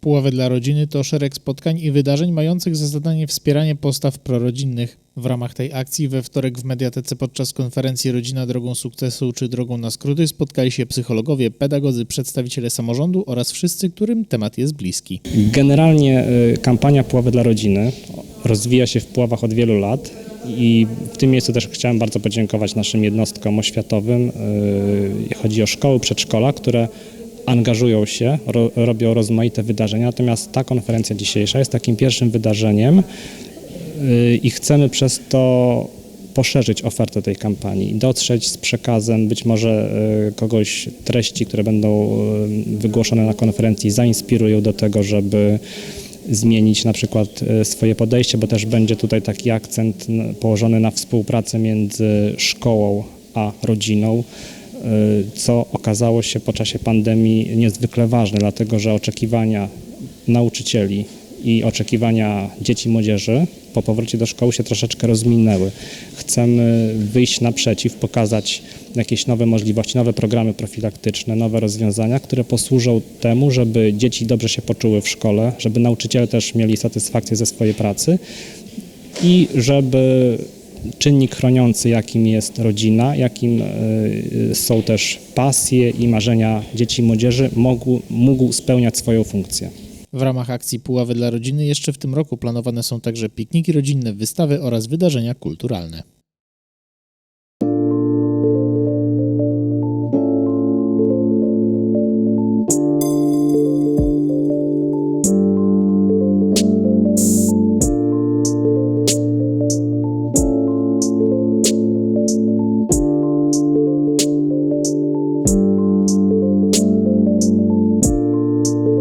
Puławy dla rodziny to szereg spotkań i wydarzeń mających za zadanie wspieranie postaw prorodzinnych. W ramach tej akcji we wtorek w Mediatece podczas konferencji Rodzina drogą sukcesu czy drogą na skróty spotkali się psychologowie, pedagodzy, przedstawiciele samorządu oraz wszyscy, którym temat jest bliski. Generalnie y, kampania Puławy dla Rodziny rozwija się w Puławach od wielu lat i w tym miejscu też chciałem bardzo podziękować naszym jednostkom oświatowym. Y, Chodzi o szkoły, przedszkola, które angażują się, ro, robią rozmaite wydarzenia, natomiast ta konferencja dzisiejsza jest takim pierwszym wydarzeniem y, i chcemy przez to poszerzyć ofertę tej kampanii, dotrzeć z przekazem być może y, kogoś treści, które będą y, wygłoszone na konferencji, zainspirują do tego, żeby zmienić na przykład swoje podejście, bo też będzie tutaj taki akcent położony na współpracę między szkołą a rodziną, co okazało się po czasie pandemii niezwykle ważne, dlatego że oczekiwania nauczycieli i oczekiwania dzieci i młodzieży po powrocie do szkoły się troszeczkę rozminęły. Chcemy wyjść naprzeciw, pokazać jakieś nowe możliwości, nowe programy profilaktyczne, nowe rozwiązania, które posłużą temu, żeby dzieci dobrze się poczuły w szkole, żeby nauczyciele też mieli satysfakcję ze swojej pracy i żeby czynnik chroniący, jakim jest rodzina, jakim y, są też pasje i marzenia dzieci i młodzieży, mógł, mógł spełniać swoją funkcję. W ramach akcji Puławy dla rodziny jeszcze w tym roku planowane są także pikniki rodzinne, wystawy oraz wydarzenia kulturalne.